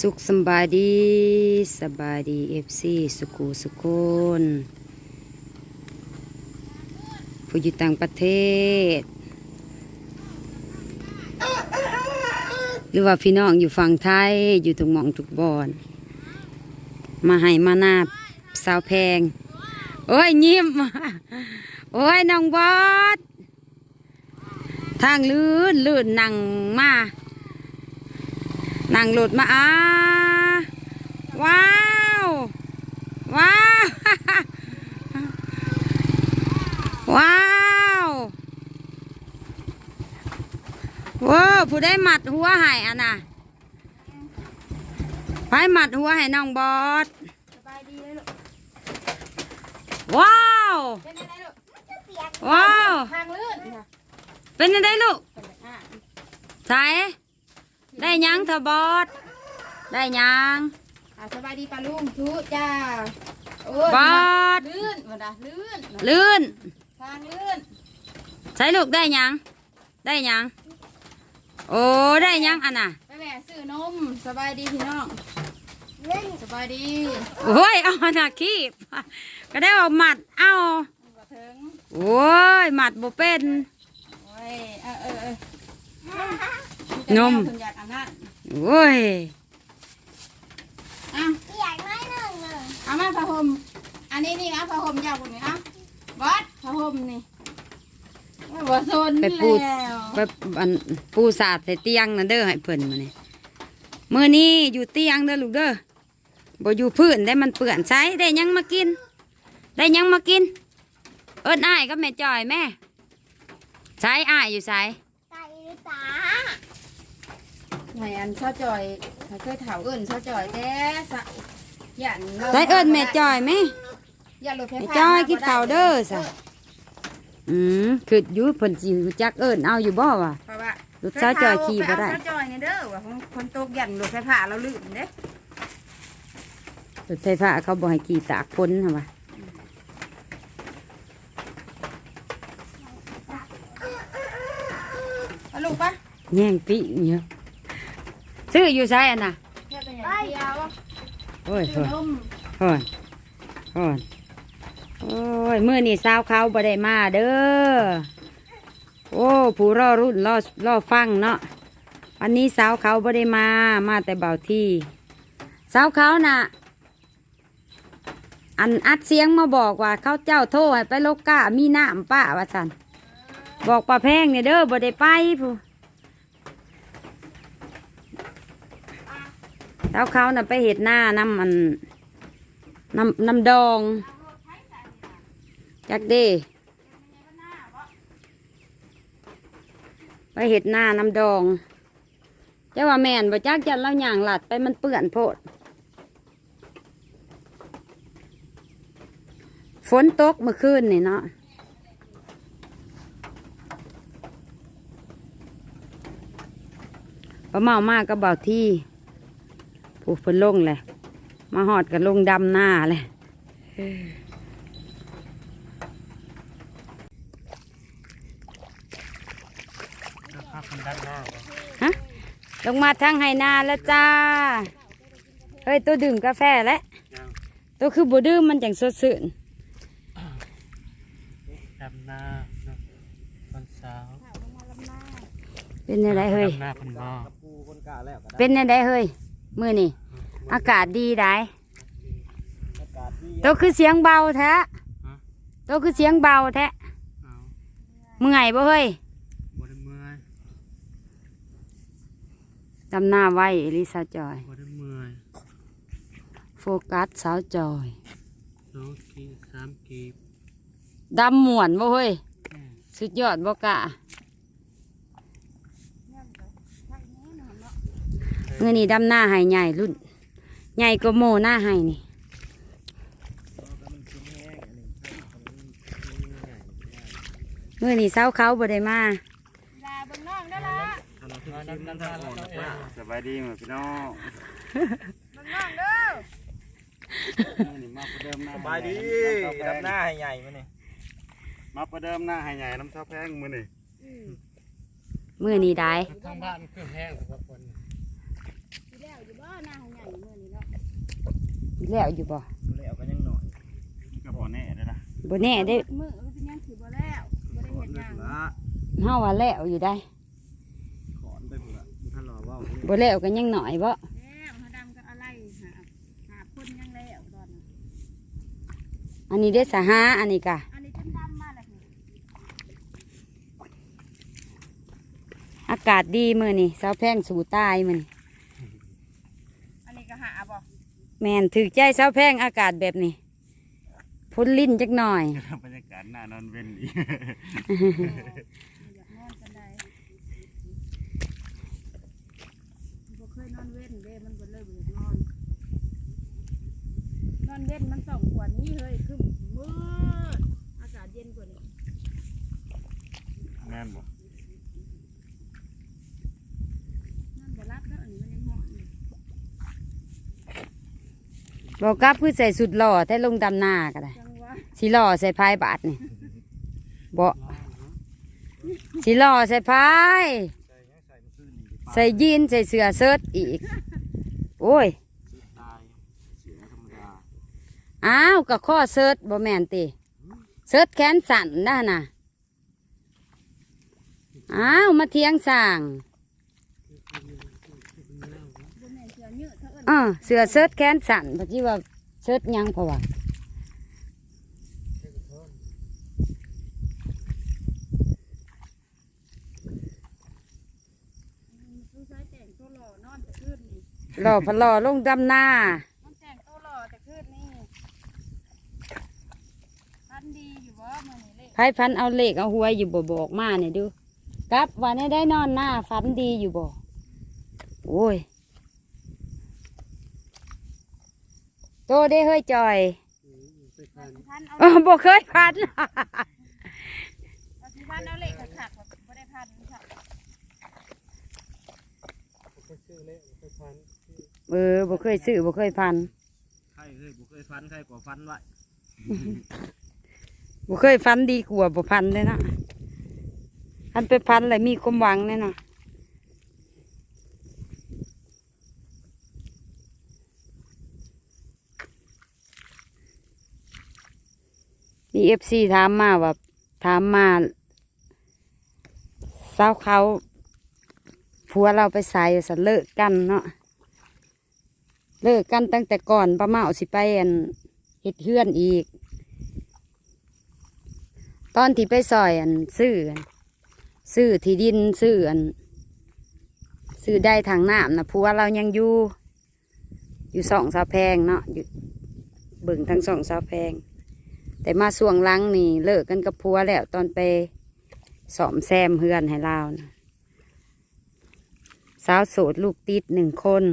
สุขสบายดีสบายดีเอฟซีสุขูสุขคนผู้อยู่ต่างประเทศ หรือว่าพี่น้องอยู่ฝั่งไทยอยู่ทุกหมองทุกบอนมาให้มาหน้าสาวแพง โอ้ยยิ้มโอ้ยน้องบอสทางลื่นลื่นนั่งมา นั่งหลุดมาอ่าว้าว ว้าว ว้าวว้าวผู้ได้หมัดหัวให้อะนะไปหมัดหัวให้น้องบอสสบายดีเลยลูกว้าว เป็นยังไงลูกว้าวทางลื่นค่ะเป็นยังไงลูกเป็นแบบอะใส่ ได้หยังเธอบอสได้หยังอะสบายดีปลาลุงทุจ้าโอ้ยบอสลื่นมาดาลื่นลื่นทางลื่นใส่ลูกได้หยัง ได้หยังโอ้ได้หยังอันน่ะไปแหละซื้อนมสบายดีพี่น้องสบายดีโอ้ยเอาหน่ะคีบก็ได้เอาหมัดเอากระเทิงโอ้ยหมัดบ่เป็นโอ้ยเออเออเออ นมคุณอยากอันนั้นโอ้ยอะอยากได้หนึ่งหนึ่งเอามาผ้าห่มอันนี้นี่เอาผ้าห่มยาวกว่านี้อะบอสผ้าห่มนี่โอ้ยบ่สนไปปูแล้วไปอันปูสาดใส่เตียงนั่นเด้อให้เพิ่นมาเนี่ยมื้อนี้อยู่เตียงเด้อลูกเด้อบ่อยู่พื้นได้มันเปื้อนใช้ได้หยังมากิน ได้หยังมากิน เอิ้นอ้ายกับแม่จอยแม่ใช้อ้ายอยู่ใช้ไก่หรือตา ไงอันชาจอยเขาเคยถามเอิญชาจอยแต่สะยันราใช้เอิ้นแม่จอยแม่อย่ารถไฟแม่ฟ้าจอยมกินข้าวเด้อซะอืมคืออยู่เพิ่นสิรู้จักเอิ้นเอาอยู่บ่วะ เพราะว่าลูกสาวจอยขี่บ่ได้ชาจอยเนี่ยเด้อว่าของคนตกยันรถไฟฟ้าเราลื่นเด้รถไฟฟ้าเขาบ่ให้ขี่ตากฝนหั่นว่าเอาลูกปะแย่งปิเยอะ ซื้ออยู่ใช้อันน่ะเที่ยวแต่อย่างเดียวโอ้ยซื้โอ้อยนมโอ้ยโอ้ยโอ้ยมื้อนี้สาวเขาบ่ได้มาเด้อโอ้ผู้รอรุ่นรอรอฟังเนาะวันนี้สาวเขาบ่ได้มามาแต่เบาที่สาวเขาน่ะ อันอัดเสียงมาบอกว่าเขาเจ้าโทรให้ไปโลกกามีน้ำป้าว่าสันบอกป้าแพงเนี่ยเด้อบ่ได้ไปผู้ แล้วเขาน่ะไปเห็ดหน้าน้ำมันน้ำน้ำดองจักด้ไปเห็ดหน้าน้ำดองเจ้าว่าแม่นบ่จักจันเล่าอย่างหลัดไปมันเปื้อนโพดฝนตกเมื่อคืนนี่เนาะปลาเมามากก็เบาที่ ผูกเพิ่นลงเลยมาหอดกับลงดำหน้าเลยฮะลงมาทางไหนาแล้วจ้า เฮ้ย ตัวดื่มกาแฟแล้วตัวคือบ่ดื่มมันจังสดชื่นดำนาเนาะตอนเช้าเป็นยังไงเฮ้ยดำนาพันบ่อเป็นยังไงเฮ้ย มือนี่อากาศดีได้ตัวคือเสียงเบาแท้ตัวคือเสียงเบาแท้เอาเมื่อยบ่เฮ้ยบ่ได้เมื่อยจำหน้าไว้อลิซาจอยบ่ได้เมื่อยโฟกัสสาวจอยสองกีบสามกีบดำหมวนบ่เฮ้ยสุดยอดบ่กะ มือนี่ดำหน้าให้ใหญ่รุ่น ใหญ่ก็โมหน้าให้นี่มือนี่เศร้าเขาบ่ได้มาลาเบิ่งน้องได้อละดำนาออกมาสบายดีมั้ยพี่น้องเบิ่งน้องเด้อนี่มาประเดิมหน้าสบายดีดำหน้าให้ใหญ่มาเนี่ยมาประเดิมหน้าให้ใหญ่น้ำชาแพงมือนี่มือนี่ได้ทางบ้านเครื่องแห้งสำหรับคน แล้วอยู่บ่หน้าของแล้วอยู่บ่แล้วก็ยังหน่อยมันก็บ่แน่เด้อนะบ่แน่ได้มือมันเป็นยังถือบ่แล้วบ่ได้เห็นหยังละเฮาว่าแล้วอยู่ได้ขอนไปเผื่อบุท่านรอว่าบ่แล้วก็ยังหน่อยบ่แล้วหาดำก็อะไรหาหาคนยังแล้วตอนนั้นอันนี้ได้สหาอันนี้กะอันนี้จนดำมาแล้วนี่อากาศดีมื้อนี้สาวแพงสู่ตายมื้อนี้ อันนี้ก็หาบ่ แม่นถือใจสาวแพงอากาศแบบนี้พ้นลิ้นจักหน่อย บรรยากาศหน้านอนเว้นอีกอยากนอนกันได้บ่เคยนอนเว้นเด้มันบ่เลยบ่อยากนอน นอนเว้นมันส่องกว่านี้เฮ้ยคือมืดอากาศเย็นกว่านี้ แม่นบ่ นอนบ่รับแล้วอันนี้มันยังร้อนอยู่ บอกกลับคือใส่สุดหล่อแต่ลงดำหน้าก็ได้จังหวะสิหล่อใส่พายบาทนี่บ่สิหล่อใส่พายใส่ยังใส่มันซื่อนี่ใส่ยีนใส่เสื้อเชิ้ตอีก โอ้ยตายเสือธรรมดาอ้าวก็ข้อเชิ้ตบ่แม่นติเชิ้ตแขนสั้นนะน่ะอ้าวมาเทียงสั่ง บ่แม่นเสือ ยืดเท่าเอิ้นเออเสื้อเชิ้ตแขนสั้นเพราะที่ว่าเชิ้ตหยังเพราะว่าผู้ชายแต่งตัวหล่อนอนแต่คืนนี่หล่อพะหล่อลงดำหน้ามันแต่งตัวหล่อแต่คืนนี่พันดีอยู่บ่มื้อนี้เลขไพ่พันเอาเลขเอาหวยอยู่บ่บอกมาเนี่ยดูกลับวันนี้ได้นอนหน้าฝันดีอยู่บ่โอ้ย โตได้เฮ้ยจอยพันเอาเออบ่เคยพันเอาสิพันเอาเลขขักๆบ่ได้พันค่ะก็ชื่อเละก็พันเออบ่เคยซื้อบ่เคยพันใครเคยบุเคยฟันใครกว่าฟันไว้บ่เคยฟันดีกว่าบ่พันเลยเนาะอันไปพันเลยมีความหวังแน่เนาะ มีเอฟซีถามมาว่าถามมาสาวเขาผัวเราไปใส่สันเลิกกันเนาะเลิกกันตั้งแต่ก่อนป้าเมาสิไปอันเฮ็ดเฮือนอีก ตอนที่ไปซอยอันซื้อซื้อที่ดินซื้ออันซื้อได้ทางน้ำนะผัวเรายังอยู่ อยู่สองสาวแพงเนาะอยู่เบิ่งทั้งสองสาวแพง แต่มาส่วงหลังนี่เลิกกันกับผัวแล้วตอนไปสอมแซมเฮือนให้เรานะสาวโสดลูกติดหนึ่งคน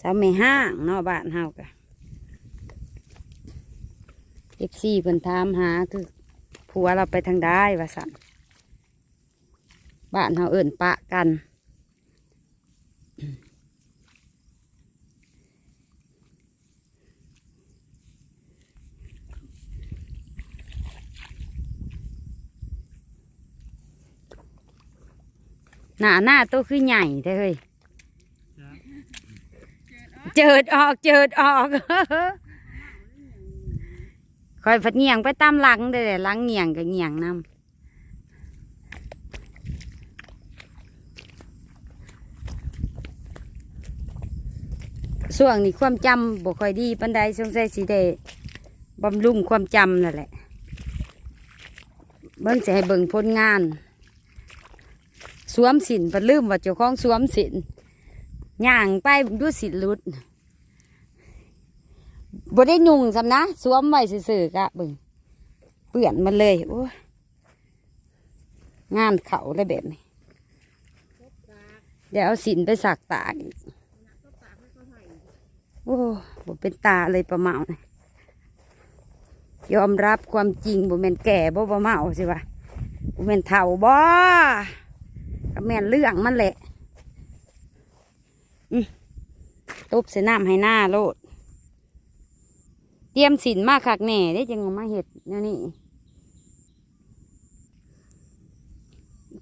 สาวไม่ห้างนาะบ้านเฮากะเอฟซีเพิ่นถามหาคือผัวเราไปทางได้ว่าสันบ้านเราเอิ่นปะกัน หน้าหน้าตัวคือใหญ่แท้เฮ้ยเจิดออกเจิดออกคอยผัดเงียงไปตามหลังเด้อหลังเงียงกับเงียงนำส่วงนี้ความจำบ่ค่อยดีปันใดสงสัยสิได้บำรุงความจำนั่นแหละ เบิ่งจะให้เบิ่งผลงาน สวมสินปลืมว่าเจ้าของสวมสินย่างไปดูสิลุดบ่ได้ยุงสำนะสวมไว้ซื่อๆกะเบิ่งเปื่อนมันเลยโอ้งานเขาเลยแบบนี้ เดี๋ยวเอาสินไปสักตาอีกโอ้บ่เป็นตาเลยประเมาเลยยอมรับความจริงบ่แม่นแก่บ่ประเมาสิวะบ่แม่นเฒ่าบ่ ก็แม่นเรื่องมันแหละอืมตบใส่น้ำให้หน้าโลด เตรียมสินมากคักแน่ได้จังมาเห็ดแนวนี้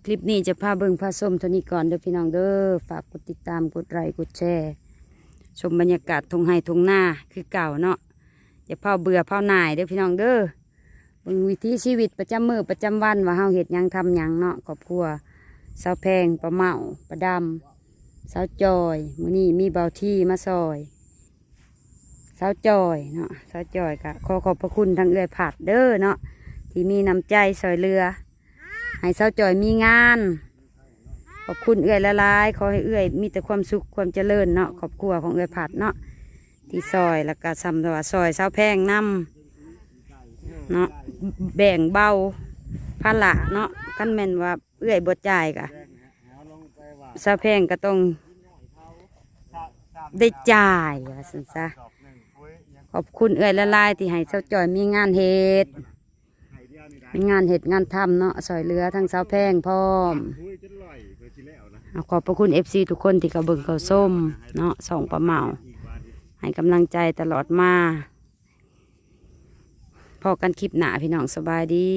คลิปนี้จะพาเบิงพาส้มเท่านี้ก่อนเด้อพี่น้องเด้อฝากกดติดตามกดไลค์กดแชร์ ชมบรรยากาศทงไห้ทงหน้าคือเก่าเนาะอย่าเผาเบื่อเผาหน่ายเด้อพี่น้องเด้อวิถีชีวิตประจำมือประจำวันว่าเฮาเฮ็ดยังทำยังเนาะครอบครัว สาวแพงป้าเมาป้าดำสาวจอยมือนี้มีเบาที่มาซอยสาวจอยเนาะสาวจอยก็ขอขอบพระคุณทางเอื้อยผัดเด้อเนาะที่มีน้ำใจซอยเรือ ให้สาวจอยมีงานขอบคุณเอื้อยละลายขอให้เอื้อยมีแต่ความสุขความเจริญเนาะขอบครัวของเอื้อยผัดเนาะที่ซอยแล้วก็ซ้ำตัวซอยเสาแพงนำเนาะแบ่งเบาภาระเนาะกันแม่นว่า เอื้อยบดจ่ายกะเอาลงไปว่าเสาแพงก็ต้องได้จ่ายว่าสันซะดอกหนึ่งปุ้ยยังขอบคุณเอื้อยละลายที่ให้เสาจอยมีงานเฮ็ดไข่เดียวนี่ได้มีงานเฮ็ดงานทำเนาะซอยเรือทั้งเสาแพงพร้อมปุ้ยจนลอยเพื่อที่แล้วนะเอาขอบพระคุณเอฟซีทุกคนที่กระเบิงเขาส้มเนาะส่องประเหมาอีกวันให้กำลังใจตลอดมาพอกันคลิปหนาพี่น้องสบายดี